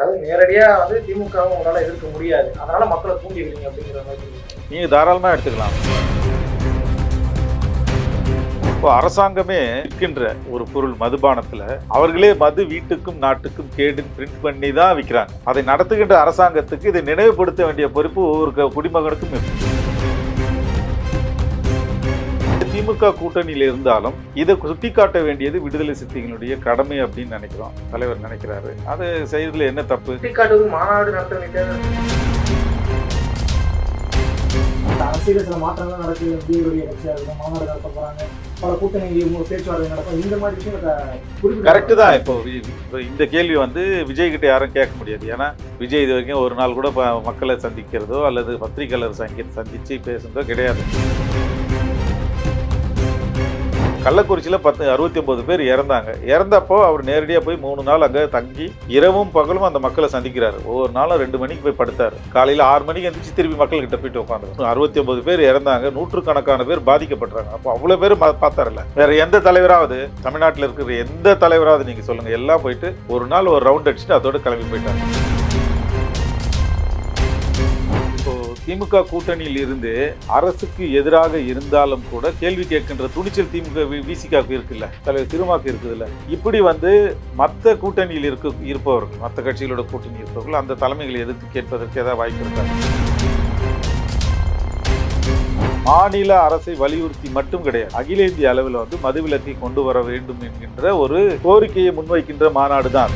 அதாவது நேரடியா வந்து திமுகவும் உங்களால் எதிர்க்க முடியாது. அதனால மக்களை தூண்டி விடுங்க அப்படிங்கிற மாதிரி நீங்கள் தாராளமாக தாராளமா எடுத்துக்கலாம். இப்போ அரசாங்கமே விற்கின்ற ஒரு பொருள் மதுபானத்துல அவர்களே மது வீட்டுக்கும் நாட்டுக்கும் கேடுன்னு பிரிண்ட் பண்ணி தான் விற்கிறாங்க அதை நடத்துகின்ற அரசாங்கத்துக்கு இதை நினைவுபடுத்த வேண்டிய பொறுப்பு ஒவ்வொரு க- குடிமகனுக்கும் இருக்கு. திமுக கூட்டணியில் இருந்தாலும் இதை சுட்டிக்காட்ட வேண்டியது விடுதலை சிறுத்தைகளுடைய கடமை அப்படின்னு நினைக்கிறோம். தலைவர் நினைக்கிறாரு. அது செய்யறதுல என்ன தப்பு? மாநாடு அரசியல் சில மாற்றங்கள் நடக்குது. விஜயுடைய கட்சியாக இருக்கும் மாநாடு நடத்த போறாங்க. பல கூட்டணி இவங்க பேச்சுவார்த்தை நடக்கும். இந்த மாதிரி விஷயம் கரெக்டு தான். இப்போ இந்த கேள்வி வந்து விஜய் கிட்ட யாரும் கேட்க முடியாது. ஏன்னா விஜய் இது வரைக்கும் ஒரு நாள் கூட மக்களை சந்திக்கிறதோ அல்லது பத்திரிகையாளர் சங்கி சந்திச்சு பேசுறதோ கிடையாது. கள்ளக்குறிச்சியில் பத்து அறுபத்தி ஒம்பது பேர் இறந்தாங்க. இறந்தப்போ அவர் நேரடியாக போய் மூணு நாள் அங்கே தங்கி இரவும் பகலும் அந்த மக்களை சந்திக்கிறார். ஒவ்வொரு நாளும் ரெண்டு மணிக்கு போய் படுத்தார். காலையில் ஆறு மணிக்கு எந்திரிச்சு திருப்பி மக்கள்கிட்ட போயிட்டு உட்காந்து அறுபத்தி ஒன்பது பேர் இறந்தாங்க. நூற்றுக்கணக்கான பேர் பாதிக்கப்பட்டாங்க அப்போ அவ்வளோ பேர் ம- வேற எந்த தலைவராவது தமிழ்நாட்டில் இருக்கிற எந்த தலைவராவது நீங்கள் சொல்லுங்கள் எல்லாம் போயிட்டு ஒரு நாள் ஒரு ரவுண்ட் அடிச்சுட்டு அதோட கிளம்பி போயிட்டாங்க திமுக கூட்டணியில் இருந்து அரசுக்கு எதிராக இருந்தாலும் கூட கேள்வி கேட்கின்ற துணிச்சல் திமுக விசிகாக்கு இருக்குல்ல தலைவர் திருமாக்கு இருக்குதுல்ல. இப்படி வந்து மற்ற கூட்டணியில் இருக்க இருப்பவர்கள் மற்ற கட்சிகளோட கூட்டணி இருப்பவர்கள் அந்த தலைமைகளை எதிர்த்து கேட்பதற்கு ஏதாவது வாய்ப்பு இருக்காங்க மாநில அரசை வலியுறுத்தி மட்டும் கிடையாது அகில இந்திய அளவில் வந்து மதுவிலக்கை கொண்டு வர வேண்டும் என்கின்ற ஒரு கோரிக்கையை முன்வைக்கின்ற மாநாடு தான்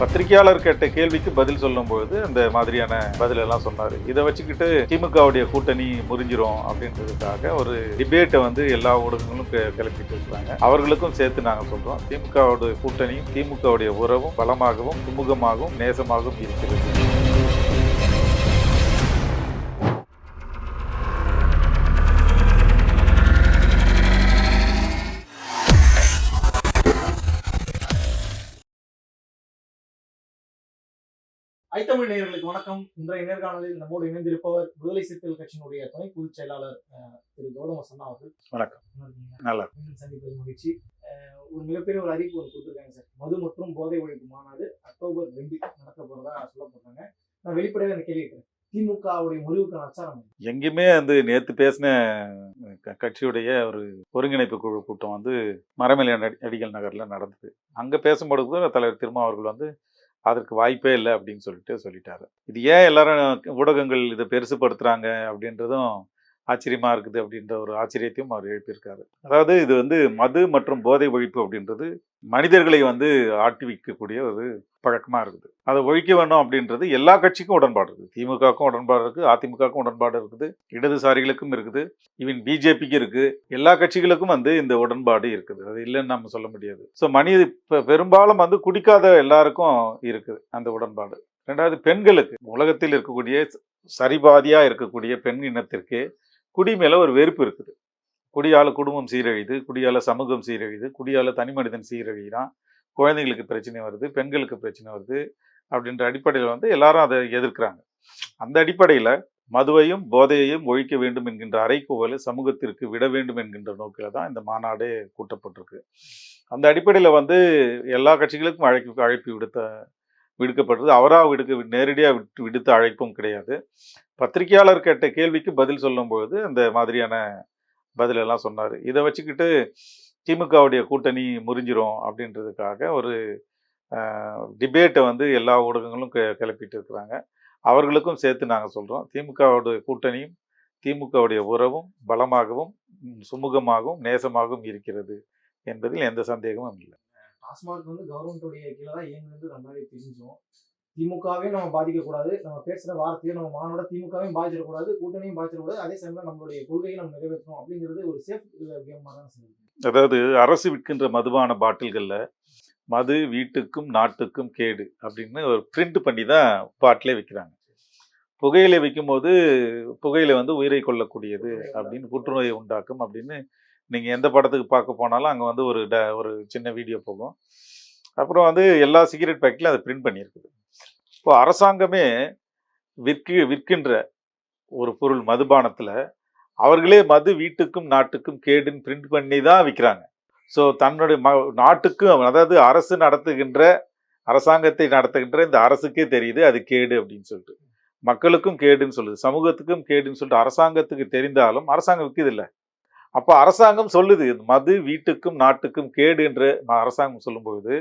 பத்திரிகையாளர் கேட்ட கேள்விக்கு பதில் சொல்லும்போது அந்த மாதிரியான பதிலெல்லாம் சொன்னார். இதை வச்சுக்கிட்டு திமுகவுடைய கூட்டணி முறிஞ்சிரும் அப்படின்றதுக்காக ஒரு டிபேட்டை வந்து எல்லா ஊடகங்களும் கிளப்பிட்டு இருக்கிறாங்க. அவர்களுக்கும் சேர்த்து நாங்கள் சொல்றோம். திமுகவுடைய கூட்டணியும் திமுகவுடைய உறவும் பலமாகவும் சுமூகமாகவும் நேசமாகவும் இருக்கிறது. ஐத்தமிழ் நேயர்களுக்கு வணக்கம். இன்றைய நேர்காணலில் நம்மோடு இணைந்திருப்பவர் விடுதலை சிறுத்தைகள் கட்சியினுடைய துணை பொதுச் செயலாளர் திரு கௌதம சன்னா அவர்கள். வணக்கம். நல்லா மீண்டும் சந்திப்பதில் மகிழ்ச்சி. ஒரு மிகப்பெரிய ஒரு அறிவிப்பு ஒன்று கொடுத்துருக்காங்க சார். மது மற்றும் போதை ஒழிப்பு மாநாடு அக்டோபர் ரெண்டு நடக்க போறதா சொல்ல போறாங்க நான் வெளிப்படையாக அந்த கேள்வி கேட்கிறேன். திமுகவுடைய முடிவுக்கான அச்சாரம்? எங்கேயுமே வந்து நேற்று பேசின கட்சியுடைய ஒரு ஒருங்கிணைப்பு குழு கூட்டம் வந்து மரமலையான் அடி அடிகள் நகரில் நடந்தது. அங்கே பேசும்போது கூட தலைவர் திருமா அவர்கள் வந்து அதற்கு வாய்ப்பே இல்லை அப்படின்னு சொல்லிட்டு சொல்லிட்டாரு. இது ஏன் எல்லாரும் ஊடகங்கள் இதை பெருசுப்படுத்துறாங்க அப்படின்றதும் ஆச்சரியமாக இருக்குது அப்படின்ற ஒரு ஆச்சரியத்தையும் அவர் எழுப்பியிருக்காரு. அதாவது இது வந்து மது மற்றும் போதை ஒழிப்பு அப்படின்றது மனிதர்களை வந்து ஆட்டி வைக்கக்கூடிய ஒரு பழக்கமாக இருக்குது. அதை ஒழிக்க வேணும் அப்படின்றது எல்லா கட்சிக்கும் உடன்பாடு இருக்குது. திமுகவுக்கும் உடன்பாடு இருக்குது அதிமுகவுக்கும் உடன்பாடு இருக்குது இடதுசாரிகளுக்கும் இருக்குது ஈவன் பிஜேபிக்கு இருக்குது. எல்லா கட்சிகளுக்கும் வந்து இந்த உடன்பாடு இருக்குது. அது இல்லைன்னு நம்ம சொல்ல முடியாது. ஸோ மனித இப்போ பெரும்பாலும் வந்து குடிக்காத எல்லாருக்கும் இருக்குது அந்த உடன்பாடு. ரெண்டாவது பெண்களுக்கு. உலகத்தில் இருக்கக்கூடிய சரிபாதியாக இருக்கக்கூடிய பெண் இனத்திற்கு குடி மேலே ஒரு வெறுப்பு இருக்குது. குடியால் குடும்பம் சீரழியுது குடியால சமூகம் சீரழியுது குடியால தனி மனிதன் சீரழிகிறான் குழந்தைங்களுக்கு பிரச்சனை வருது பெண்களுக்கு பிரச்சனை வருது அப்படின்ற அடிப்படையில் வந்து எல்லாரும் அதை எதிர்க்கிறாங்க. அந்த அடிப்படையில் மதுவையும் போதையையும் ஒழிக்க வேண்டும் என்கின்ற அறைக்கோவல் சமூகத்திற்கு விட வேண்டும் என்கின்ற நோக்கில் தான் இந்த மாநாடு கூட்டப்பட்டிருக்கு. அந்த அடிப்படையில் வந்து எல்லா கட்சிகளுக்கும் அழைப்பு அழைப்பு விடுத்த விடுக்கப்பட்டது அவராக விடுக்க நேரடியாக விட்டு விடுத்த அழைப்பும் கிடையாது. பத்திரிகையாளர் கேட்ட கேள்விக்கு பதில் சொல்லும்பொழுது அந்த மாதிரியான பதிலெல்லாம் சொன்னார். இதை வச்சுக்கிட்டு திமுகவுடைய கூட்டணி முறிஞ்சிரும் அப்படின்றதுக்காக ஒரு டிபேட்டை வந்து எல்லா ஊடகங்களும் கிளப்பிட்டு இருக்கிறாங்க. அவர்களுக்கும் சேர்த்து நாங்கள் சொல்கிறோம் திமுகவுடைய கூட்டணியும் திமுகவுடைய உறவும் பலமாகவும் சுமூகமாகவும் நேசமாகவும் இருக்கிறது என்பதில் எந்த சந்தேகமும் இல்லை. டாஸ்மாக் வந்து கவர்மெண்ட்டுடைய கீழே தான் இயங்குறது நல்லாவே தெரிஞ்சோம். திமுகவே நம்ம பாதிக்கக்கூடாது. நம்ம பேசுற வார்த்தையும் நம்ம மானோட திமுகவையும் பாதிச்சிடக்கூடாது. கூட்டணியும் பாதிச்சிடக்கூடாது. அதே சமயம் நம்மளுடைய கொள்கையை நம்ம நிறைவேற்றணும் அப்படிங்கிறது ஒரு சேஃப் கேம் மாதிரி தான் சொல்லுது. அதாவது அரசு விற்கின்ற மதுபான பாட்டில்களில் மது வீட்டுக்கும் நாட்டுக்கும் கேடு அப்படின்னு ஒரு பிரிண்ட் பண்ணி தான் பாட்டிலே விற்கிறாங்க புகையிலை விற்கும்போது புகையிலை வந்து உயிரை கொல்லக்கூடியது. அப்படின்னு புற்றுநோயை உண்டாக்கும் அப்படின்னு நீங்கள் எந்த படத்துக்கு பார்க்க போனாலும் அங்கே வந்து ஒரு ட ஒரு சின்ன வீடியோ போகும். அப்புறம் வந்து எல்லா சிகரெட் பேக்கெட்லையும் அதை பிரிண்ட் பண்ணியிருக்குது. இப்போ அரசாங்கமே விற்க விற்கின்ற ஒரு பொருள் மதுபானத்தில் அவர்களே மது வீட்டுக்கும் நாட்டுக்கும் கேடுன்னு பிரிண்ட் பண்ணி தான் விற்கிறாங்க ஸோ தன்னுடைய ம நாட்டுக்கும் அதாவது அரசு நடத்துகின்ற அரசாங்கத்தை நடத்துகின்ற இந்த அரசுக்கே தெரியுது அது கேடு அப்படின்னு சொல்லிட்டு. மக்களுக்கும் கேடுன்னு சொல்லுது சமூகத்துக்கும் கேடுன்னு சொல்லிட்டு அரசாங்கத்துக்கு தெரிந்தாலும் அரசாங்கம் விற்கிதில்லை அப்போ அரசாங்கம் சொல்லுது மது வீட்டுக்கும் நாட்டுக்கும் கேடு என்று அரசாங்கம் சொல்லும்பொழுது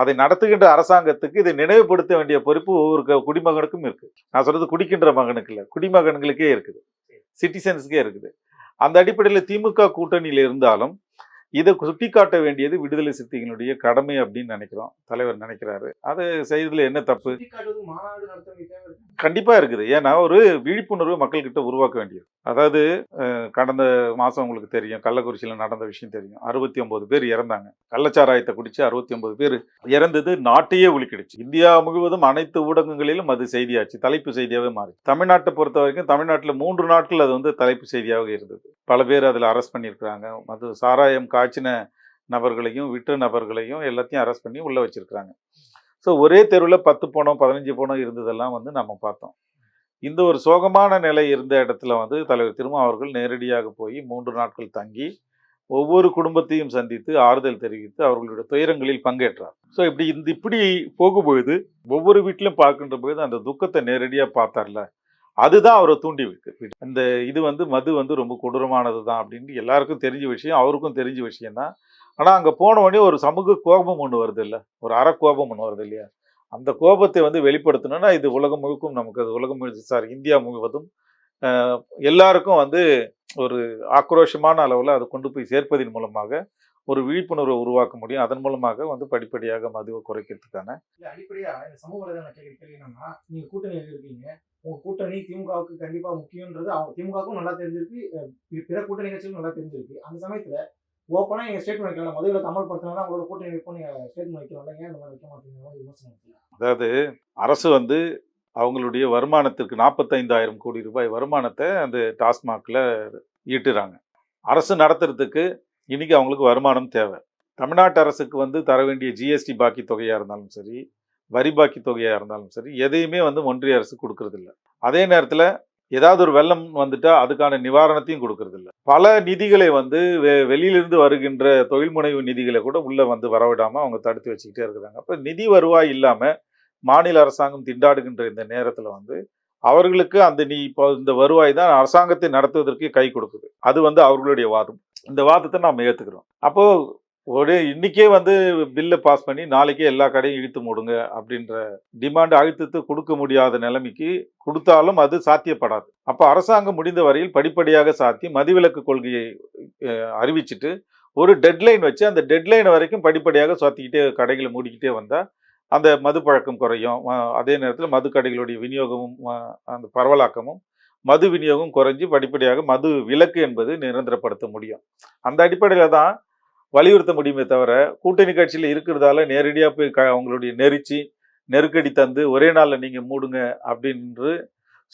அதை நடத்துகின்ற அரசாங்கத்துக்கு இதை நினைவுபடுத்த வேண்டிய பொறுப்பு ஒவ்வொரு குடிமகனுக்கும் இருக்கு. நான் சொல்றது குடிக்கின்ற மகனுக்கு இல்லை குடிமகன்களுக்கே இருக்குது. சிட்டிசன்ஸுக்கே இருக்குது. அந்த அடிப்படையில் திமுக கூட்டணியில் இருந்தாலும் இதை சுட்டிக்காட்ட வேண்டியது விடுதலை சிறுத்தைகளுடைய கடமை அப்படின்னு நினைக்கிறோம். தலைவர் நினைக்கிறாரு. அது செய்யறதுல என்ன தப்பு. கண்டிப்பா இருக்குது. ஏன்னா ஒரு விழிப்புணர்வு மக்கள்கிட்ட உருவாக்க வேண்டியது. அதாவது கடந்த மாசம் உங்களுக்கு தெரியும். கள்ளக்குறிச்சியில நடந்த விஷயம் தெரியும். அறுபத்தி ஒன்பது பேர் இறந்தாங்க. கள்ளச்சாராயத்தை குடிச்சு அறுபத்தி ஒன்பது பேர் இறந்தது நாட்டையே உலுக்கிடுச்சு இந்தியா முழுவதும் அனைத்து ஊடகங்களிலும் அது செய்தியாச்சு. தலைப்பு செய்தியாவே மாறி. தமிழ்நாட்டை பொறுத்த வரைக்கும் தமிழ்நாட்டில் மூன்று நாட்கள் அது வந்து தலைப்பு செய்தியாக இருந்தது. பல பேர் அதில் அரெஸ்ட் பண்ணியிருக்கிறாங்க. அது சாராயம் காய்ச்சின நபர்களையும் விற்ற நபர்களையும் எல்லாத்தையும் அரெஸ்ட் பண்ணி உள்ளே வச்சுருக்குறாங்க. ஸோ ஒரே தெருவில் பத்து பணம் பதினஞ்சு பணம் இருந்ததெல்லாம் வந்து நம்ம பார்த்தோம். இந்த ஒரு சோகமான நிலை இருந்த இடத்துல வந்து தலைவர் திருமா அவர்கள் நேரடியாக போய் மூன்று நாட்கள் தங்கி ஒவ்வொரு குடும்பத்தையும் சந்தித்து ஆறுதல் தெரிவித்து அவர்களுடைய துயரங்களில் பங்கேற்றார். ஸோ இப்படி இந்த இப்படி போகும்பொழுது ஒவ்வொரு வீட்டிலும் பார்க்கின்ற பொழுது அந்த துக்கத்தை நேரடியாக பார்த்தார்ல? அதுதான் அவரை தூண்டி விட்டு. இந்த இது வந்து மது வந்து ரொம்ப கொடூரமானது தான் அப்படின்னு எல்லாருக்கும் தெரிஞ்ச விஷயம் அவருக்கும் தெரிஞ்ச விஷயம் தான். ஆனால் அங்கே போன உடனே ஒரு சமூக கோபம் ஒன்று வருது இல்லை. ஒரு அறக்கோபம் ஒன்று வருது இல்லையா? அந்த கோபத்தை வந்து வெளிப்படுத்தணும்னா இது உலகம் முழுக்கும் நமக்கு அது உலகம் முழு சார் இந்தியா முழுவதும் எல்லாருக்கும் வந்து ஒரு ஆக்ரோஷமான அளவில் அதை கொண்டு போய் சேர்ப்பதன் மூலமாக ஒரு விழிப்புணர்வை உருவாக்க முடியும். அதன் மூலமாக வந்து படிப்படியாக மதுவை குறைக்கிறதுக்கான அடிப்படையாக இந்த சமூக வலைதளம் கேட்கிற கேள்வி என்னன்னா நீங்கள் கூட்டணியில் இருக்கீங்க உங்க கூட்டணி திமுகவுக்கு கண்டிப்பா முக்கியன்றது அவங்க திமுகவுக்கும் நல்லா தெரிஞ்சிருக்கு பிற கூட்டணி கட்சிகளும் நல்லா தெரிஞ்சிருக்கு. அந்த சமயத்துல ஓப்பனா நீங்க ஸ்டேட்மெண்ட் வைக்கலாம். முதல்ல அமல்படுத்தினா உங்களோட கூட்டணி வைப்போம் நீங்க ஸ்டேட்மெண்ட் வைக்கலாம். ஏன் இந்த மாதிரி வைக்க மாட்டீங்க. விமர்சனம் அதாவது அரசு வந்து அவங்களுடைய வருமானத்திற்கு நாற்பத்தைந்தாயிரம் கோடி ரூபாய் வருமானத்தை அந்த டாஸ்மாகில் ஈட்டுறாங்க. அரசு நடத்துறதுக்கு இன்னைக்கு அவங்களுக்கு வருமானம் தேவை. தமிழ்நாட்டு அரசுக்கு வந்து தர வேண்டிய ஜிஎஸ்டி பாக்கி தொகையாக இருந்தாலும் சரி வரி பாக்கி தொகையாக இருந்தாலும் சரி எதையுமே வந்து ஒன்றிய அரசு கொடுக்கறதில்ல. அதே நேரத்தில் ஏதாவது ஒரு வெள்ளம் வந்துட்டா அதுக்கான நிவாரணத்தையும் கொடுக்கறதில்ல. பல நிதிகளை வந்து வெ வெளியிலிருந்து வருகின்ற தொழில் முனைவு நிதிகளை கூட உள்ளே வந்து வரவிடாமல் அவங்க தடுத்து வச்சுக்கிட்டே இருக்கிறாங்க. அப்போ நிதி வருவாய் இல்லாமல் மாநில அரசாங்கம் திண்டாடுகின்ற இந்த நேரத்தில் வந்து அவர்களுக்கு அந்த நீ இப்போ இந்த வருவாய் தான் அரசாங்கத்தை நடத்துவதற்கு கை கொடுக்குது. அது வந்து அவர்களுடைய வாதம். இந்த வாதத்தை நாம் ஏற்றுக்கிறோம் அப்போது ஒரு இன்னைக்கே வந்து பில்லை பாஸ் பண்ணி நாளைக்கே எல்லா கடையும் இழுத்து மூடுங்க அப்படின்ற டிமாண்ட் அழுத்தத்தை கொடுக்க முடியாத நிலைமைக்கு கொடுத்தாலும் அது சாத்தியப்படாது. அப்போ அரசாங்கம் முடிந்த வரையில் படிப்படியாக சாத்தி மதிவிலக்கு கொள்கையை அறிவிச்சிட்டு ஒரு டெட்லைன் வச்சு அந்த டெட்லைன் வரைக்கும் படிப்படியாக சாத்திக்கிட்டே கடைகளை மூடிக்கிட்டே வந்தால் அந்த மது பழக்கம் குறையும். அதே நேரத்தில் மது கடைகளுடைய விநியோகமும் அந்த பரவலாக்கமும் மது விநியோகம் குறைஞ்சு படிப்படியாக மது விலக்கு என்பது நிரந்தரப்படுத்த முடியும். அந்த அடிப்படையில் தான் வலியுறுத்த முடியுமே தவிர கூட்டணி கட்சியில் இருக்கிறதால நேரடியாக போய் க அவங்களுடைய நெரிச்சி நெருக்கடி தந்து ஒரே நாளில் நீங்கள் மூடுங்க அப்படின்னு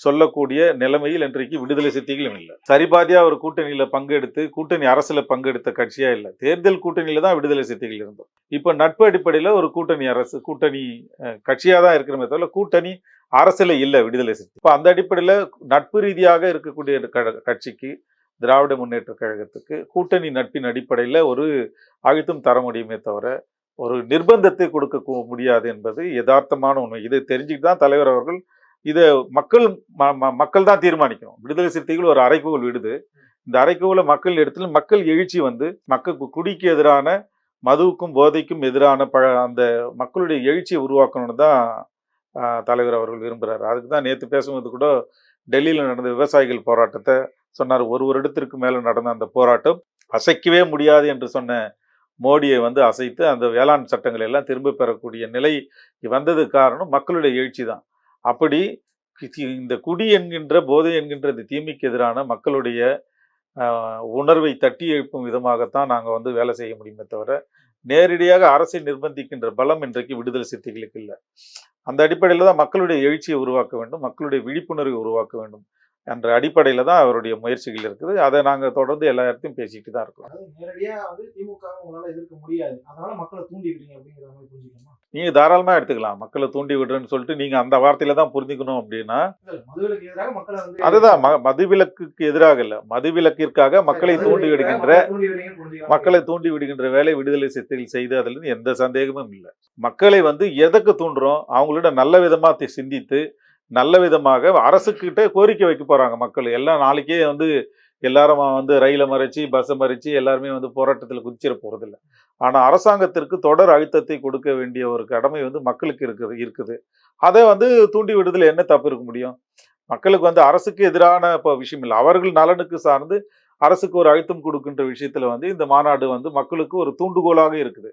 சொல்லக்கூடிய நிலைமையில் இன்றைக்கு விடுதலை சிறுத்தைகளும் இல்லை. சரிபாதியாக ஒரு கூட்டணியில் பங்கெடுத்து கூட்டணி அரசில் பங்கெடுத்த கட்சியாக இல்லை. தேர்தல் கூட்டணியில் தான் விடுதலை சக்திகள் இருந்தோம். இப்போ நட்பு அடிப்படையில் ஒரு கூட்டணி அரசு கூட்டணி கட்சியாக தான் இருக்கிறமே தவிர கூட்டணி அரசில் இல்லை விடுதலை சிறுத்தை இப்போ அந்த அடிப்படையில் நட்பு ரீதியாக இருக்கக்கூடிய க- கட்சிக்கு திராவிட முன்னேற்ற கழகத்துக்கு கூட்டணி நட்பின் அடிப்படையில் ஒரு அழுத்தம் தர முடியுமே தவிர ஒரு நிர்பந்தத்தை கொடுக்க முடியாது என்பது யதார்த்தமான உண்மை. இதை தெரிஞ்சுக்கிட்டு தான் தலைவர் அவர்கள் இதை மக்கள் ம- ம- மக்கள் தான் தீர்மானிக்கணும். விடுதலை சிறுத்தைகள் ஒரு அறைகூவல் விடுது. இந்த அறைகூவலை மக்கள் இடத்துல மக்கள் எழுச்சி வந்து மக்கள் குடிக்கு எதிரான மதுவுக்கும் போதைக்கும் எதிரான ப அந்த மக்களுடைய எழுச்சியை உருவாக்கணும்னு தான் தலைவர் அவர்கள் விரும்புகிறார் அதுக்கு தான் நேற்று பேசும்போது கூட டெல்லியில் நடந்த விவசாயிகள் போராட்டத்தை சொன்னார் ஒரு வருடத்திற்கு மேலே நடந்த அந்த போராட்டம் அசைக்கவே முடியாது என்று சொன்ன மோடியை வந்து அசைத்து அந்த வேளாண் சட்டங்களை எல்லாம் திரும்ப பெறக்கூடிய நிலை வந்ததுக்கு காரணம் மக்களுடைய எழுச்சி தான் அப்படி இந்த குடி என்கின்ற போதை என்கின்ற இந்த தீமைக்கு எதிரான மக்களுடைய உணர்வை தட்டி எழுப்பும் விதமாகத்தான் நாங்கள் வந்து வேலை செய்ய முடியுமே தவிர நேரடியாக அரசை நிர்பந்திக்கின்ற பலம் இன்றைக்கு விடுதலை சிறுத்தைகளுக்கு இல்லை. அந்த அடிப்படையில் தான் மக்களுடைய எழுச்சியை உருவாக்க வேண்டும் மக்களுடைய விழிப்புணர்வை உருவாக்க வேண்டும். என்ற அடிப்படையில் தான் அவருடைய முயற்சிகள் இருக்குது. அதை நாங்கள் தொடர்ந்து எல்லா இடத்தையும் பேசிக்கிட்டு தான் இருக்கோம். அதாவது நேரடியா வந்து திமுக உங்களால எதிர்க்க முடியாது. அதனால மக்களை தூண்டி விடுறீங்க அப்படிங்கிற மாதிரி புரிஞ்சுக்கணுமா? நீங்க தாராளமா எடுத்துக்கலாம். மக்களை தூண்டி விடுறேன்னு சொல்லிட்டு நீங்க அந்த வார்த்தையில தான் புரிஞ்சுக்கணும் அப்படின்னா அதுதான். ம- மதுவிலக்குக்கு எதிராக இல்ல. மதுவிலக்கிற்காக மக்களை தூண்டி விடுகின்ற மக்களை தூண்டி விடுகின்ற வேலை விடுதலை சிறுத்தைகள் செய்து அதுல எந்த சந்தேகமும் இல்லை. மக்களை வந்து எதுக்கு தூண்டுறோம்? அவங்களோட நல்ல விதமா தி- சிந்தித்து நல்ல விதமாக அரசுக்கிட்ட கோரிக்கை வைக்க போகிறாங்க மக்கள். எல்லாம் நாளைக்கே வந்து எல்லாரும் வந்து ரயிலை மறைச்சு பஸ்ஸை மறைச்சி எல்லாருமே வந்து போராட்டத்தில் குதிச்சிட போகிறதில்ல ஆனால் அரசாங்கத்திற்கு தொடர் அழுத்தத்தை கொடுக்க வேண்டிய ஒரு கடமை வந்து மக்களுக்கு இருக்குது இருக்குது. அதை வந்து தூண்டி விடுதல் என்ன தப்பு இருக்க முடியும்? மக்களுக்கு வந்து அரசுக்கு எதிரான இப்போ விஷயம் இல்லை. அவர்கள் நலனுக்கு சார்ந்து அரசுக்கு ஒரு அழுத்தம் கொடுக்கின்ற விஷயத்தில் வந்து இந்த மாநாடு வந்து மக்களுக்கு ஒரு தூண்டுகோலாக இருக்குது.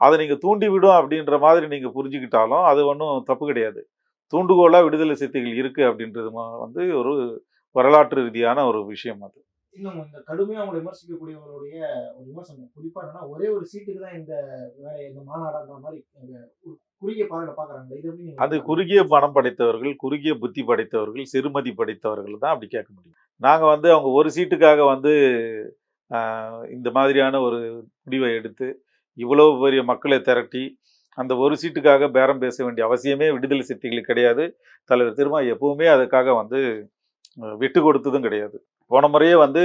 அதை நீங்கள் தூண்டி விடும் அப்படின்ற மாதிரி நீங்கள் புரிஞ்சுக்கிட்டாலும் அது ஒன்றும் தப்பு கிடையாது. தூண்டுகோலா விடுதலை சிறுத்தைகள் இருக்கு அப்படின்றது வந்து ஒரு வரலாற்று ரீதியான ஒரு விஷயம் அது. இன்னும் இந்த கடுமையா அவங்களை விமர்சிக்கக்கூடியவர்களுடைய ஒரு விமர்சனம். குறிப்பா என்னன்னா ஒரே ஒரு சீட்டுக்கு தான் இந்த வேலை இந்த மாநாடுன்ற மாதிரி குறுகிய பார்வையில பாக்குறாங்க இது அது குறுகிய மனம் படைத்தவர்கள் குறுகிய புத்தி படைத்தவர்கள் சிறுமதி படைத்தவர்கள் தான் அப்படி கேட்க முடியும். நாங்க வந்து அவங்க ஒரு சீட்டுக்காக வந்து இந்த மாதிரியான ஒரு முடிவை எடுத்து இவ்வளவு பெரிய மக்களை திரட்டி அந்த ஒரு சீட்டுக்காக பேரம் பேச வேண்டிய அவசியமே விடுதலை சிறுத்தைகளுக்கு கிடையாது. தலைவர் திருமா எப்பவுமே அதுக்காக வந்து விட்டு கொடுத்ததும் கிடையாது. போன முறையே வந்து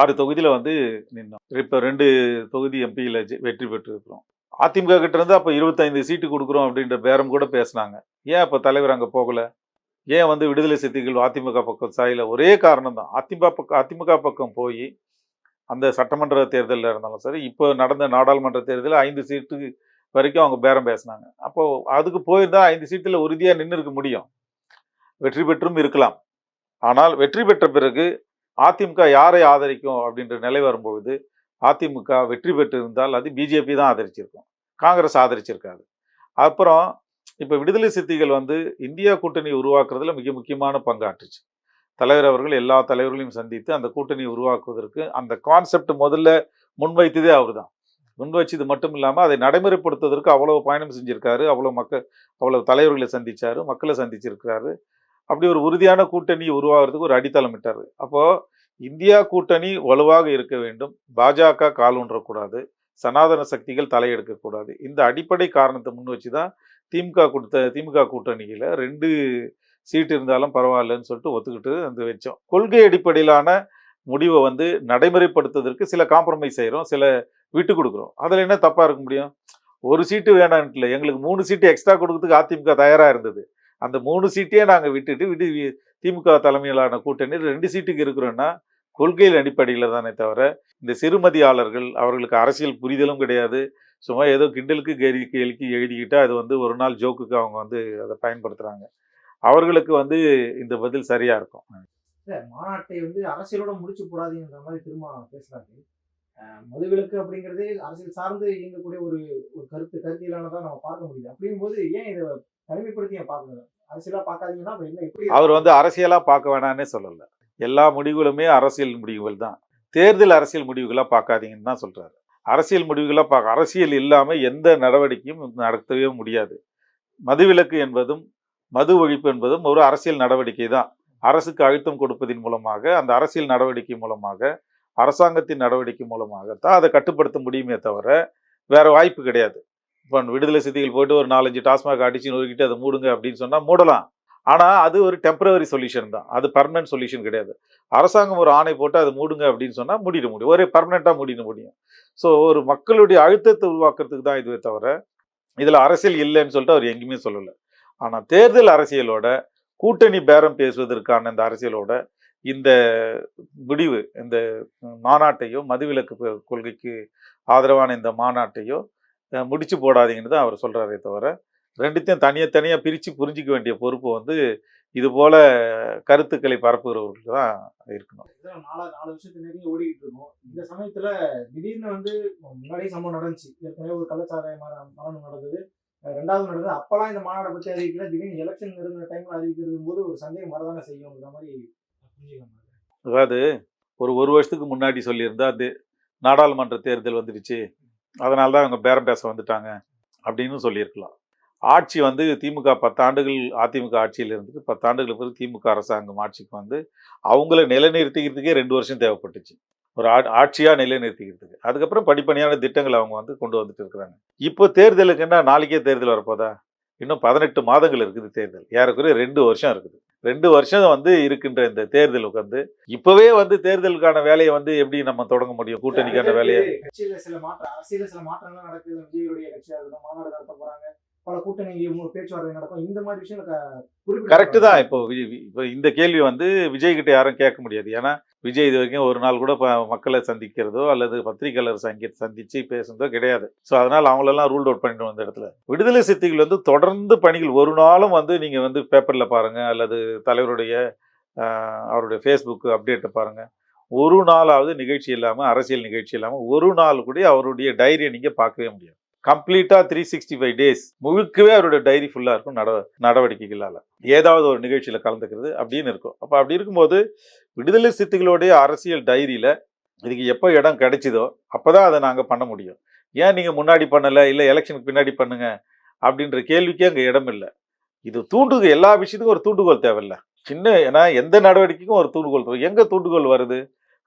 ஆறு தொகுதியில் வந்து நின்னோம். இப்போ ரெண்டு தொகுதி எம்பியில் வெற்றி பெற்றிருக்கிறோம். அதிமுக கிட்ட இருந்து அப்போ இருபத்தைந்து சீட்டு கொடுக்குறோம் அப்படின்ற பேரம் கூட பேசினாங்க. ஏன் அப்போ தலைவர் அங்கே போகல? ஏன் வந்து விடுதலை சக்திகள் அதிமுக பக்கம் சாயல? ஒரே காரணம் தான். அதிமுக பக்கம் அதிமுக பக்கம் போய் அந்த சட்டமன்ற தேர்தலில் இருந்தாலும் சரி இப்போ நடந்த நாடாளுமன்ற தேர்தலில் ஐந்து சீட்டு வரைக்கும் அவங்க பேரம் பேசினாங்க. அப்போ அதுக்கு போயிருந்தா ஐந்து சீட்டில் உறுதியாக நின்று இருக்க முடியும். வெற்றி பெற்றும் இருக்கலாம். ஆனால் வெற்றி பெற்ற பிறகு அதிமுக யாரை ஆதரிக்கும் அப்படின்ற நிலை வரும்பொழுது அதிமுக வெற்றி பெற்று இருந்தால் அது பிஜேபி தான் ஆதரிச்சிருக்கும். காங்கிரஸ் ஆதரிச்சிருக்காது. அப்புறம் இப்போ விடுதலை சித்திகள் வந்து இந்தியா கூட்டணி உருவாக்குறதுல மிக முக்கியமான பங்காற்றுச்சு. தலைவர் அவர்கள் எல்லா தலைவர்களையும் சந்தித்து அந்த கூட்டணி உருவாக்குவதற்கு அந்த கான்செப்ட் முதல்ல முன்வைத்ததே அவர் தான் முன்வச்சது மட்டும் இல்லாமல் அதை நடைமுறைப்படுத்துவதற்கு அவ்வளோ பயணம் செஞ்சுருக்காரு. அவ்வளோ மக்கள் அவ்வளோ தலைவர்களை சந்தித்தார் மக்களை சந்திச்சிருக்கிறாரு. அப்படி ஒரு உறுதியான கூட்டணி உருவாகிறதுக்கு ஒரு அடித்தளம் இட்டார். அப்போது இந்தியா கூட்டணி வலுவாக இருக்க வேண்டும். பாஜக கால் ஊன்றக்கூடாது. சனாதன சக்திகள் தலையெடுக்கக்கூடாது. இந்த அடிப்படை காரணத்தை முன் வச்சு தான் திமுக கொடுத்த திமுக கூட்டணியில் ரெண்டு சீட்டு இருந்தாலும் பரவாயில்லன்னு சொல்லிட்டு ஒத்துக்கிட்டு வந்து வச்சோம். கொள்கை அடிப்படையிலான முடிவை வந்து நடைமுறைப்படுத்துவதற்கு சில காம்ப்ரமைஸ் செய்கிறோம் சில விட்டு கொடுக்குறோம். அதில் என்ன தப்பாக இருக்க முடியும்? ஒரு சீட்டு வேணான்ட்டு இல்லை. எங்களுக்கு மூணு சீட்டு எக்ஸ்ட்ரா கொடுக்கறதுக்கு அதிமுக தயாராக இருந்தது. அந்த மூணு சீட்டையே நாங்கள் விட்டுட்டு விட்டு திமுக தலைமையிலான கூட்டணி ரெண்டு சீட்டுக்கு இருக்கிறோன்னா கொள்கையில் அடிப்படையில் தானே தவிர இந்த சிறுமதியாளர்கள் அவர்களுக்கு அரசியல் புரிதலும் கிடையாது. சும்மா ஏதோ கிண்டலுக்கு கேலி கேலிக்கு எழுதிக்கிட்டா அது வந்து ஒரு நாள் ஜோக்குக்கு அவங்க வந்து அதை பயன்படுத்துகிறாங்க அவர்களுக்கு வந்து இந்த பதில் சரியாக இருக்கும். மாநாட்டை வந்து அரசியலோட முடிச்சு போடாதீங்கிற மாதிரி திரும்ப பேசுகிறாங்க மதுவிலக்கு அப்படிங்கிறதே அரசியல் சார்ந்து இயங்கக்கூடிய ஒரு ஒரு கருத்து கருத்தியலானதான் நம்ம பார்க்க முடியுது. அப்படிங்கும் போது ஏன் இதை தனிமைப்படுத்தி ஏன் பார்க்கணும்? அரசியலா பார்க்காதீங்கன்னா என்ன எப்படி அவர் வந்து அரசியலா பார்க்க வேணாம்னே சொல்லல. எல்லா முடிவுகளுமே அரசியல் முடிவுகள் தான். தேர்தல் அரசியல் முடிவுகளா பார்க்காதீங்கன்னு தான் சொல்றாரு. அரசியல் முடிவுகளா பார்க்க அரசியல் இல்லாம எந்த நடவடிக்கையும் நடத்தவே முடியாது. மதுவிலக்கு என்பதும் மது ஒழிப்பு என்பதும் ஒரு அரசியல் நடவடிக்கை தான். அரசுக்கு அழுத்தம் கொடுப்பதன் மூலமாக அந்த அரசியல் நடவடிக்கை மூலமாக அரசாங்கத்தின் நடவடிக்கை மூலமாக தான் அதை கட்டுப்படுத்த முடியுமே தவிர வேற வாய்ப்பு கிடையாது. இப்போ விடுதலை சிதிகள் போயிட்டு ஒரு நாலஞ்சு டாஸ்மாக் அடிச்சு நொறுக்கிட்டு அதை மூடுங்க அப்படின்னு சொன்னால் மூடலாம். ஆனால் அது ஒரு டெம்பரவரி சொல்யூஷன் தான். அது பர்மனன்ட் சொல்யூஷன் கிடையாது. அரசாங்கம் ஒரு ஆணை போட்டு அதை மூடுங்க அப்படின்னு சொன்னால் மூடிட முடியும். ஒரே பர்மனெண்ட்டாக மூடிட முடியும். ஸோ ஒரு மக்களுடைய அழுத்தத்தை உருவாக்குறதுக்கு தான் இதுவே தவிர இதில் அரசியல் இல்லைன்னு சொல்லிட்டு அவர் எங்கேயுமே சொல்லலை. ஆனால் தேர்தல் அரசியலோட கூட்டணி பேரம் பேசுவதற்கான இந்த அரசியலோட இந்த முடிவு இந்த மாநாட்டையோ மதுவிலக்கு கொள்கைக்கு ஆதரவான இந்த மாநாட்டையோ முடிச்சு போடாதீங்கன்னு தான் அவர் சொல்கிறாரே தவிர ரெண்டுத்தையும் தனியாக தனியாக பிரித்து புரிஞ்சிக்க வேண்டிய பொறுப்பு வந்து இது போல கருத்துக்களை பரப்புகிறவர்களுக்கு தான் இருக்கணும். இதெல்லாம் நாலு நாலு வருஷத்துக்கு நெருங்கி ஓடிக்கிட்டு இருக்கோம். இந்த சமயத்துல திடீர்னு வந்து முன்னாடியே சம்பவம் நடந்துச்சு. ஏற்கனவே ஒரு கள்ளச்சாராய மரணம் நடந்தது. ரெண்டாவது நடந்தது. அப்பெல்லாம் இந்த மாநாட்டை பற்றி அறிவிக்கல. திடீர்னு எலெக்ஷன் நெருங்கின டைம்ல அறிவிக்கிறது போது ஒரு சந்தேகம் வரதானே இந்த மாதிரி அதாவது ஒரு ஒரு வருஷத்துக்கு முன்னாடி சொல்லியிருந்தா அது நாடாளுமன்ற தேர்தல் வந்துடுச்சு. அதனால தான் அவங்க பேரம் பேச வந்துட்டாங்க அப்படின்னு சொல்லியிருக்கலாம். ஆட்சி வந்து திமுக பத்தாண்டுகள் அதிமுக ஆட்சியில் இருந்துட்டு பத்தாண்டுகளுக்கு பிறகு திமுக அரசாங்கம் ஆட்சிக்கு வந்து அவங்கள நிலைநிறுத்திக்கிறதுக்கே ரெண்டு வருஷம் தேவைப்பட்டுச்சு. ஒரு ஆ ஆட்சியாக நிலைநிறுத்திக்கிறதுக்கு. அதுக்கப்புறம் படிப்படியான திட்டங்களை அவங்க வந்து கொண்டு வந்துட்டு இருக்கிறாங்க. இப்போ தேர்தலுக்குன்னா நாளைக்கே தேர்தல் வரப்போதா? இன்னும் பதினெட்டு மாதங்கள் இருக்குது தேர்தல். ஏறக்குறைய ரெண்டு வருஷம் இருக்குது. ரெண்டு வருஷம் வந்து இருக்கின்ற இந்த தேர்தலுக்கு வந்து இப்பவே வந்து தேர்தலுக்கான வேலையை வந்து எப்படி நம்ம தொடங்க முடியும்? கூட்டணிக்கான வேலையை? கட்சியில சில மாற்ற அரசியல சில மாற்றங்கள் நடக்குது. விஜயுடைய கட்சியா இருக்கட்டும் மாநாடு நடத்த போறாங்க. பல கூட்டணி பேச்சுவார்த்தை நடக்கும். இந்த மாதிரி விஷயம் கரெக்டு தான். இப்போ இப்போ இந்த கேள்வி வந்து விஜய் கிட்ட யாரும் கேட்க முடியாது. ஏன்னா விஜய் இது வரைக்கும் ஒரு நாள் கூட மக்களை சந்திக்கிறதோ அல்லது பத்திரிகையாளர் சங்கி சந்திச்சு பேசுனதோ கிடையாது. ஸோ அதனால அவங்களெல்லாம் ரூல் அவுட் பண்ணிட்டு வந்த இடத்துல. விடுதலை சிறுத்தைகள் வந்து தொடர்ந்து பணிகள் ஒரு நாளும் வந்து நீங்க வந்து பேப்பர்ல பாருங்க அல்லது தலைவருடைய அவருடைய ஃபேஸ்புக் அப்டேட்டை பாருங்க. ஒரு நாளாவது நிகழ்ச்சி இல்லாம அரசியல் நிகழ்ச்சி இல்லாம ஒரு நாள் கூட அவருடைய டைரியை நீங்க பார்க்கவே முடியாது. கம்ப்ளீட்டா த்ரீ சிக்ஸ்டி ஃபைவ் டேஸ் முழுக்கவே அவரோட டைரி ஃபுல்லா இருக்கும் நட நடவடிக்கைகளால. ஏதாவது ஒரு நிகழ்ச்சியில் கலந்துக்கிறது அப்படின்னு இருக்கும். அப்போ அப்படி இருக்கும்போது விடுதலை சித்துக்களுடைய அரசியல் டைரியில் இதுக்கு எப்போ இடம் கிடைச்சிதோ அப்போ தான் அதை நாங்கள் பண்ண முடியும். ஏன் நீங்கள் முன்னாடி பண்ணலை இல்லை எலெக்ஷனுக்கு பின்னாடி பண்ணுங்க அப்படின்ற கேள்விக்கே அங்கே இடம் இல்லை. இது தூண்டுகோல் எல்லா விஷயத்துக்கும் ஒரு தூண்டுகோல் தேவையில்ல. சின்ன ஏன்னா எந்த நடவடிக்கைக்கும் ஒரு தூண்டுகோல் தேவை. எங்கே தூண்டுகோல் வருது?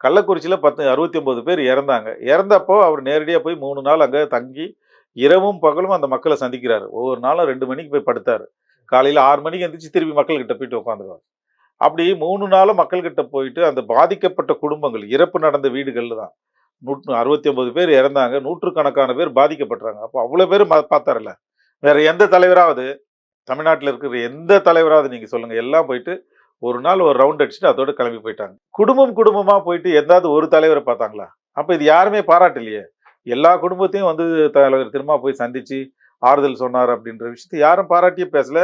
கள்ளக்குறிச்சியில் பத்து அறுபத்தி ஒன்பது பேர் இறந்தாங்க. இறந்தப்போ அவர் நேரடியாக போய் மூணு நாள் அங்கே தங்கி இரவும் பகலும் அந்த மக்களை சந்திக்கிறாரு. ஒவ்வொரு நாளும் ரெண்டு மணிக்கு போய் படுத்தாரு. காலையில் ஆறு மணிக்கு எந்திரிச்சு திருப்பி மக்கள்கிட்ட போயிட்டு உட்காந்துருவார் அப்படி மூணு நாளும் மக்கள்கிட்ட போயிட்டு அந்த பாதிக்கப்பட்ட குடும்பங்கள் இறப்பு நடந்த வீடுகளில் தான். நூற்று அறுபத்தி ஒன்பது பேர் இறந்தாங்க. நூற்றுக்கணக்கான பேர் பாதிக்கப்பட்டாங்க அப்போ அவ்வளோ பேர் ம- பார்த்தாருல்ல. வேற எந்த தலைவராவது தமிழ்நாட்டில் இருக்கிற எந்த தலைவராவது நீங்கள் சொல்லுங்கள் எல்லாம் போயிட்டு ஒரு நாள் ஒரு ரவுண்ட் அடிச்சுட்டு அதோட கிளம்பி போயிட்டாங்க. குடும்பம் குடும்பமாக போயிட்டு எந்தாவது ஒரு தலைவரை பார்த்தாங்களா? அப்போ இது யாருமே பாராட்டலையே. எல்லா குடும்பத்தையும் வந்து தலைவர் திரும்ப போய் சந்தித்து ஆறுதல் சொன்னார் அப்படின்ற விஷயத்த யாரும் பாராட்டியே பேசலை.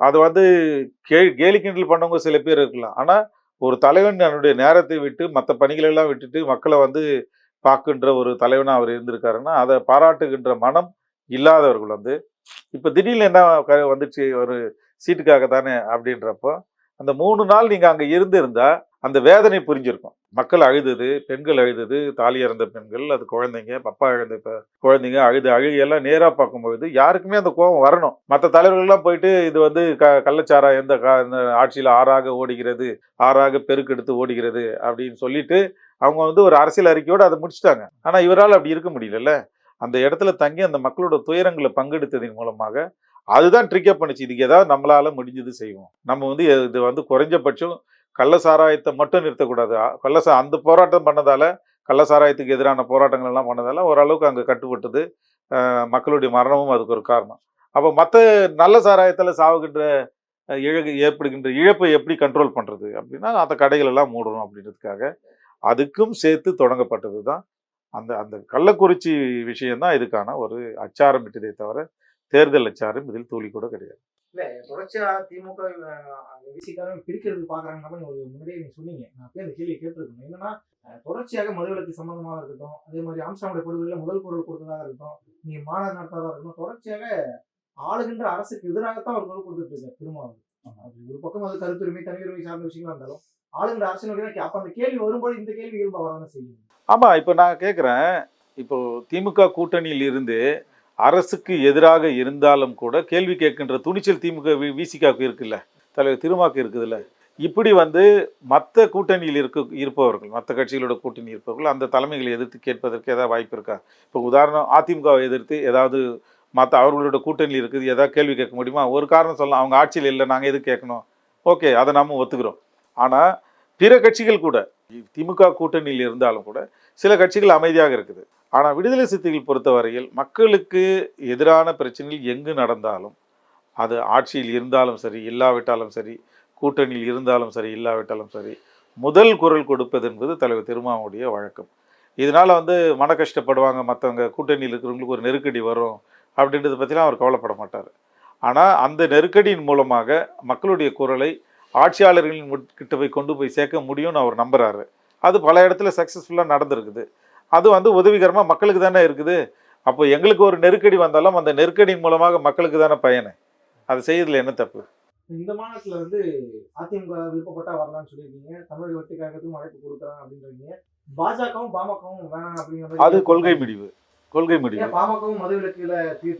அது வந்து கே கேலி கிண்டல் பண்ணவங்க சில பேர் இருக்கலாம். ஆனால் ஒரு தலைவன் தன்னுடைய நேரத்தை விட்டு மற்ற பணிகளை எல்லாம் விட்டுட்டு மக்களை வந்து பார்க்கின்ற ஒரு தலைவனாக அவர் இருந்திருக்காருன்னா அதை பாராட்டுகின்ற மனம் இல்லாதவர்கள் வந்து இப்போ திடீர்னு என்ன க- வந்துச்சு ஒரு சீட்டுக்காக தானே அப்படின்றப்போ அந்த மூணு நாள் நீங்கள் அங்கே இருந்திருந்தா அந்த வேதனை புரிஞ்சிருக்கும். மக்கள் அழுதது பெண்கள் அழுதது தாலி இறந்த பெண்கள் அது குழந்தைங்க பப்பா இழந்த குழந்தைங்க அழுது அழுகையெல்லாம் நேராக பார்க்கும்பொழுது யாருக்குமே அந்த கோபம் வரணும். மற்ற தலைவர்கள்லாம் போயிட்டு இது வந்து க கள்ளச்சாரா எந்த கா இந்த ஆட்சியில் ஆறாக ஓடுகிறது ஆறாக பெருக்கெடுத்து ஓடுகிறது அப்படின்னு சொல்லிட்டு அவங்க வந்து ஒரு அரசியல் அறிக்கையோடு அதை முடிச்சுட்டாங்க. ஆனால் இவரால் அப்படி இருக்க முடியலல்ல. அந்த இடத்துல தங்கி அந்த மக்களோட துயரங்களை பங்கெடுத்ததின் மூலமாக அதுதான் ட்ரிக்கப் பண்ணுச்சு. இதுக்கு ஏதாவது நம்மளால முடிஞ்சது செய்வோம். நம்ம வந்து இது வந்து குறைஞ்சபட்சம் கள்ள சாராயத்தை மட்டும் நிறுத்தக்கூடாது. கள்ள சா அந்த போராட்டம் பண்ணதால கள்ள சாராயத்துக்கு எதிரான போராட்டங்கள் எல்லாம் பண்ணதால ஓரளவுக்கு அங்கே கட்டுப்பட்டது மக்களுடைய மரணமும் அதுக்கு ஒரு காரணம். அப்போ மற்ற நல்ல சாராயத்தில் சாவுகின்ற இழகு ஏற்படுகின்ற இழப்பை எப்படி கண்ட்ரோல் பண்ணுறது அப்படின்னா அந்த கடைகள் எல்லாம் மூடணும் அப்படின்றதுக்காக அதுக்கும் சேர்த்து தொடங்கப்பட்டது தான் அந்த அந்த கள்ளக்குறிச்சி விஷயம்தான் இதுக்கான ஒரு அச்சாரம் விட்டதே தவிர தேர்தல் அச்சாரம் இதில் தூளி கூட கிடையாது. இல்ல தொடர்ச்சியா திமுக பிரிக்கிறதுக்கு பாக்குறாங்க ஒரு முன்னாடியே நீங்க சொன்னீங்க. நான் அப்பயே அந்த கேள்வி கேட்டிருக்கேன். என்னன்னா தொடர்ச்சியாக மதுவிலக்கு சம்பந்தமாக இருக்கட்டும் அதே மாதிரி ஆம்ஸ்டாமுடைய படுகொலையில முதல் குரல் கொடுத்ததாக இருக்கட்டும் நீங்க மாநாடு நடத்தாதா இருக்கட்டும் தொடர்ச்சியாக ஆளுகின்ற அரசுக்கு எதிராகத்தான் ஒரு குரல் கொடுத்துட்டு இருக்காரு திருமாவளவன். ஒரு பக்கம் அது கருத்துரிமை தனியுரிமை சார்ந்த விஷயங்களா இருந்தாலும் ஆளுகின்ற அரசு நோக்கி தான் கே- அப்ப அந்த கேள்வி வரும்போது இந்த கேள்வி இயல்பா வரதானே செய்யும் ஆமா இப்போ நான் கேட்குறேன் இப்போ திமுக கூட்டணியில் இருந்து அரசுக்கு எதிராக இருந்தாலும் கூட கேள்வி கேட்கின்ற துணிச்சல் திமுக விசிகாவுக்கு இருக்குல்ல தலைவர் திருமாக்கு இருக்குதுல்ல. இப்படி வந்து மற்ற கூட்டணியில் இருக்க இருப்பவர்கள் மற்ற கட்சிகளோட கூட்டணி இருப்பவர்கள் அந்த தலைமைகளை எதிர்த்து கேட்பதற்கு ஏதாவது வாய்ப்பு இருக்கா? இப்போ உதாரணம் அதிமுகவை எதிர்த்து ஏதாவது மற்ற அவர்களோட கூட்டணியில் இருக்குது ஏதாவது கேள்வி கேட்க முடியுமா? ஒரு காரணம் சொல்லலாம் அவங்க ஆட்சியில் இல்லை நாங்கள் எது கேட்கணும்? ஓகே அதை நாம ஒத்துக்கிறோம். ஆனால் பிற கட்சிகள் கூட திமுக கூட்டணியில் இருந்தாலும் கூட சில கட்சிகள் அமைதியாக இருக்குது. ஆனால் விடுதலை சிறுத்தைகள் பொறுத்தவரையில் மக்களுக்கு எதிரான பிரச்சனைகள் எங்கு நடந்தாலும் அது ஆட்சியில் இருந்தாலும் சரி இல்லாவிட்டாலும் சரி கூட்டணியில் இருந்தாலும் சரி இல்லாவிட்டாலும் சரி முதல் குரல் கொடுப்பது என்பது தலைவர் திருமாவுடைய வழக்கம். இதனால் வந்து மன கஷ்டப்படுவாங்க மற்றவங்க கூட்டணியில் இருக்கிறவங்களுக்கு ஒரு நெருக்கடி வரும் அப்படின்றத பற்றிலாம் அவர் கவலைப்பட மாட்டார். ஆனால் அந்த நெருக்கடியின் மூலமாக மக்களுடைய குரலை ஆட்சியாளர்களின் கிட்ட போய் கொண்டு போய் சேர்க்க முடியும்னு அவர் நம்புகிறாரு அது பல இடத்துல சக்ஸஸ்ஃபுல்லாக நடந்திருக்குது. அது வந்து உதவிகரமாக மக்களுக்கு தானே இருக்குது? அப்போ எங்களுக்கு ஒரு நெருக்கடி வந்தாலும் அந்த நெருக்கடியின் மூலமாக மக்களுக்கு தானே பயனு? அது செய்யறதுல என்ன தப்பு? இந்த மாநிலத்துல வந்து அதிமுக விருப்பப்பட்டா வரலாம்னு சொல்லியிருக்கீங்க. தமிழக வெற்றி கழகத்துக்கும் அழைப்பு கொடுக்குறாங்க அப்படின்றீங்க. பாஜகவும் பாமகவும் வேணாம் அப்படிங்கிற அது கொள்கை முடிவு. கொள்கை முடிவு.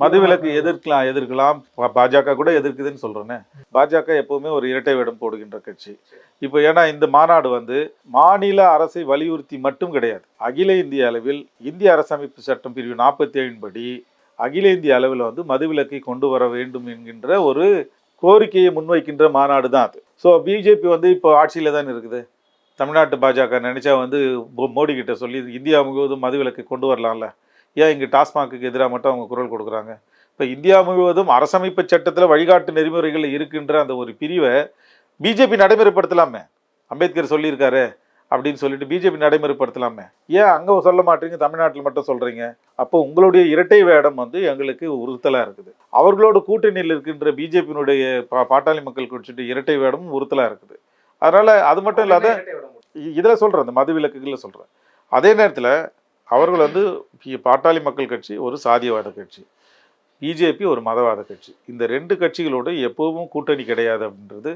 மதுவிலக்கு எதிர்க்கலாம் எதிர்க்கலாம். பாஜக கூட எதிர்க்குதுன்னு சொல்றேனே. பாஜக எப்பவுமே ஒரு இரட்டை வேடம் போடுகின்ற கட்சி. இப்போ ஏன்னா இந்த மாநாடு வந்து மாநில அரசை வலியுறுத்தி மட்டும் கிடையாது. அகில இந்திய அளவில் இந்திய அரசமைப்பு சட்டம் பிரிவு நாற்பத்தி ஏழின் படி அகில இந்திய அளவில் வந்து மதுவிலக்கை கொண்டு வர வேண்டும் என்கின்ற ஒரு கோரிக்கையை முன்வைக்கின்ற மாநாடு தான் அது. ஸோ பிஜேபி வந்து இப்போ ஆட்சியில் தான் இருக்குது. தமிழ்நாட்டு பாஜக நினைச்சா வந்து மோடி கிட்ட சொல்லி இந்தியா முழுவதும் மதுவிலக்கை கொண்டு வரலாம்ல. ஏன் இங்கே டாஸ்மாக்கு எதிராக மட்டும் அவங்க குரல் கொடுக்குறாங்க? இப்போ இந்தியா முழுவதும் அரசமைப்பு சட்டத்தில் வழிகாட்டு நெறிமுறைகள் இருக்கின்ற அந்த ஒரு பிரிவை பிஜேபி நடைமுறைப்படுத்தலாமே. அம்பேத்கர் சொல்லியிருக்காரு அப்படின்னு சொல்லிட்டு பிஜேபி நடைமுறைப்படுத்தலாமே. ஏன் அங்கே சொல்ல மாட்டீங்க? தமிழ்நாட்டில் மட்டும் சொல்கிறீங்க அப்போ உங்களுடைய இரட்டை வேடம் வந்து எங்களுக்கு உறுத்தலாக இருக்குது. அவர்களோட கூட்டணியில் இருக்கின்ற பிஜேபியினுடைய பா பாட்டாளி மக்கள் கட்சியுடைய இரட்டை வேடமும் உறுத்தலாக இருக்குது. அதனால் அது மட்டும் இல்லாத. இதில் சொல்கிறேன் இந்த மது விலக்குகளில் சொல்கிறேன் அதே நேரத்தில் அவர்கள் வந்து பாட்டாளி மக்கள் கட்சி ஒரு சாதியவாத கட்சி பிஜேபி ஒரு மதவாத கட்சி. இந்த ரெண்டு கட்சிகளோடு எப்போவும் கூட்டணி கிடையாது அப்படின்றது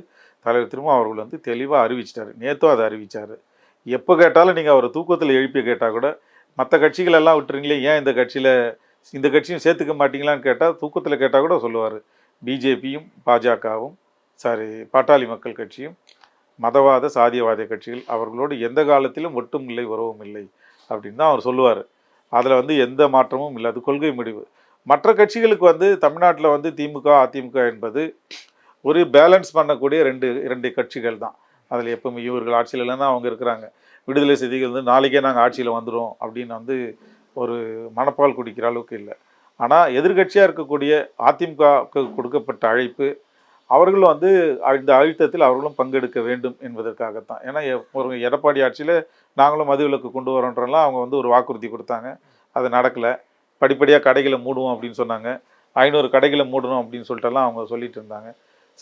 தலைவர் திரும்ப அவர்கள் வந்து தெளிவாக அறிவிச்சிட்டாரு. நேற்றும் அதை அறிவிச்சார். எப்போ கேட்டாலும் நீங்கள் அவரை தூக்கத்தில் எழுப்பி கேட்டால் கூட மற்ற கட்சிகள் எல்லாம் விட்டுறீங்களே ஏன் இந்த கட்சியில் இந்த கட்சியும் சேர்த்துக்க மாட்டீங்களான்னு கேட்டால் தூக்கத்தில் கேட்டால் கூட சொல்லுவார். பிஜேபியும் பாஜகவும் சாரி பாட்டாளி மக்கள் கட்சியும் மதவாத சாதியவாத கட்சிகள் அவர்களோடு எந்த காலத்திலும் ஒட்டும் இல்லை உறவும் இல்லை. அப்படின்னு தான் அவர் சொல்லுவார். அதில் வந்து எந்த மாற்றமும் இல்லை. அது கொள்கை முடிவு. மற்ற கட்சிகளுக்கு வந்து தமிழ்நாட்டில் வந்து திமுக அதிமுக என்பது ஒரு பேலன்ஸ் பண்ணக்கூடிய ரெண்டு இரண்டு கட்சிகள் தான். அதில் எப்பவுமே இவர்கள் ஆட்சியில் இல்லைன்னா அவங்க இருக்கிறாங்க. விடுதலை செய்திகள் வந்து நாளைக்கே நாங்கள் ஆட்சியில் வந்துடும் அப்படின்னு வந்து ஒரு மனப்பால் குடிக்கிற அளவுக்கு இல்லை. ஆனால் எதிர்க்கட்சியாக இருக்கக்கூடிய அதிமுகவுக்கு கொடுக்கப்பட்ட அழைப்பு அவர்களும் வந்து இந்த அழுத்தத்தில் அவர்களும் பங்கெடுக்க வேண்டும் என்பதற்காகத்தான். ஏன்னா ஒரு எடப்பாடி ஆட்சியில் நாங்களும் மதுவிலக்கு கொண்டு வரோன்றலாம் அவங்க வந்து ஒரு வாக்குறுதி கொடுத்தாங்க. அது நடக்கலை. படிப்படியாக கடைகளை மூடுவோம் அப்படின்னு சொன்னாங்க. ஐநூறு கடைகளை மூடணும் அப்படின்னு சொல்லிட்டுலாம் அவங்க சொல்லிட்டு இருந்தாங்க.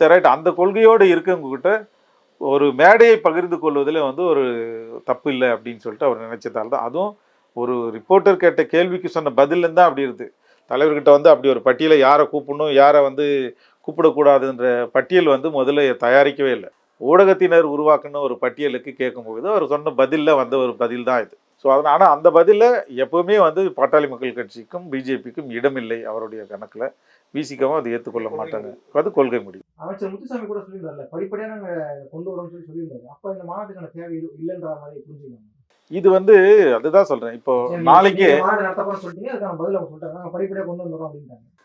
சரி ரைட் அந்த கொள்கையோடு இருக்கவங்ககிட்ட ஒரு மேடையை பகிர்ந்து கொள்வதில் வந்து ஒரு தப்பு இல்லை அப்படின்னு சொல்லிட்டு அவர் நினைச்சதால் தான். அதுவும் ஒரு ரிப்போர்ட்டர் கேட்ட கேள்விக்கு சொன்ன பதில்லேருந்து தான் அப்படி இருக்குது தலைவர்கிட்ட வந்து அப்படி ஒரு பட்டியலை யாரை கூப்பிடணும் யாரை வந்து கூப்பிடக்கூடாதுன்ற பட்டியல் வந்து முதல்ல தயாரிக்கவே இல்லை. ஊடகத்தினர் உருவாக்குன ஒரு பட்டியலுக்கு கேட்கும்பொழுது அவர் சொன்ன பதிலில் வந்த ஒரு பதில் தான் இது. ஸோ அதனால் ஆனால் அந்த பதிலில் எப்பவுமே வந்து பாட்டாளி மக்கள் கட்சிக்கும் பிஜேபிக்கும் இடமில்லை அவருடைய கணக்கில். விசிக்கவும் அதை ஏற்றுக்கொள்ள மாட்டாங்க. அது கொள்கை முடிவு. அமைச்சர் முத்துசாமி கூட சொல்லியிருந்தாருல படிப்படியா நாங்க கொண்டு வரோம்னு சொல்லி சொல்லியிருந்தாரு. அப்ப இந்த மாநாட்டுக்கான தேவை இல்லைன்ற மாதிரி புரிஞ்சுக்கலாம்? இது வந்து அதுதான் சொல்கிறேன் இப்போ நாளைக்கு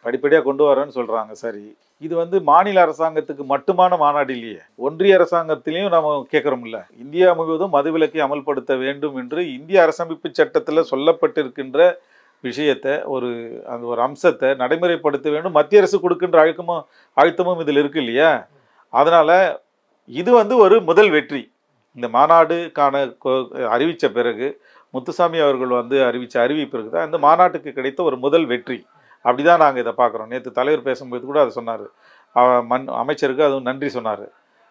படிப்படியாக கொண்டு வரேன்னு சொல்கிறாங்க சரி. இது வந்து மாநில அரசாங்கத்துக்கு மட்டுமான மாநாடு இல்லையே. ஒன்றிய அரசாங்கத்திலையும் நம்ம கேட்குறோம்ல இந்தியா முழுவதும் மதுவிலக்கை அமல்படுத்த வேண்டும் என்று இந்திய அரசமைப்பு சட்டத்தில் சொல்லப்பட்டிருக்கின்ற விஷயத்தை ஒரு அந்த ஒரு அம்சத்தை நடைமுறைப்படுத்த வேண்டும். மத்திய அரசு கொடுக்கின்ற அழுத்தமும் அழுத்தமும் இதில் இருக்கு இல்லையா? அதனால் இது வந்து ஒரு முதல் வெற்றி. இந்த மாநாடுக்கான அறிவித்த பிறகு முத்துசாமி அவர்கள் வந்து அறிவித்த அறிவிப்பிற்கு தான் இந்த மாநாட்டுக்கு கிடைத்த ஒரு முதல் வெற்றி. அப்படி தான் நாங்கள் இதை பார்க்குறோம். நேற்று தலைவர் பேசும்போது கூட அதை சொன்னார். மண் அமைச்சருக்கு அதுவும் நன்றி சொன்னார்.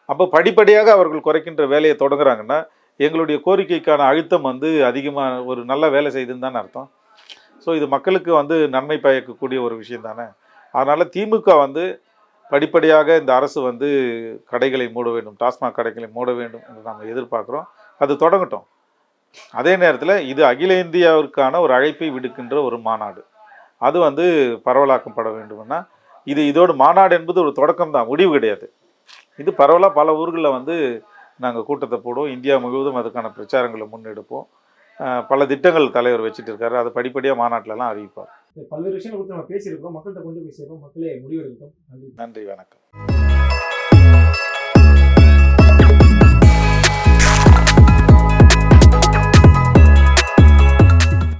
அப்போ படிப்படியாக அவர்கள் குறைக்கின்ற வேலையை தொடங்குறாங்கன்னா எங்களுடைய கோரிக்கைக்கான அழுத்தம் வந்து அதிகமாக ஒரு நல்ல வேலை செய்துன்னு தானே அர்த்தம். ஸோ இது மக்களுக்கு வந்து நன்மை பயக்கக்கூடிய ஒரு விஷயம் தானே. அதனால் திமுக வந்து படிப்படியாக இந்த அரசு வந்து கடைகளை மூட வேண்டும் டாஸ்மாக் கடைகளை மூட வேண்டும் என்று நாம் எதிர்பார்க்குறோம். அது தொடங்கட்டும். அதே நேரத்தில் இது அகில இந்தியாவிற்கான ஒரு அழைப்பை விடுக்கின்ற ஒரு மாநாடு. அது வந்து பரவலாக்கப்பட வேண்டும்னா இது இதோடு மாநாடு என்பது ஒரு தொடக்கம் தான் முடிவு கிடையாது. இது பரவலாக பல ஊர்களில் வந்து நாங்கள் கூட்டத்தை போடுவோம் இந்தியா முழுவதும் அதுக்கான பிரச்சாரங்களை முன்னெடுப்போம். பல திட்டங்கள் தலைவர் வச்சுட்டு இருக்காரு அதை படிப்படியாக மாநாட்டிலலாம் அறிவிப்பார். பல்வேறு விஷயங்கள் குறித்து நம்ம பேசியிருக்கிறோம். மக்கள்கிட்ட கொண்டு போய் சேர்ப்போம் மக்களே முடிவெடுக்கட்டும். நன்றி. நன்றி வணக்கம்.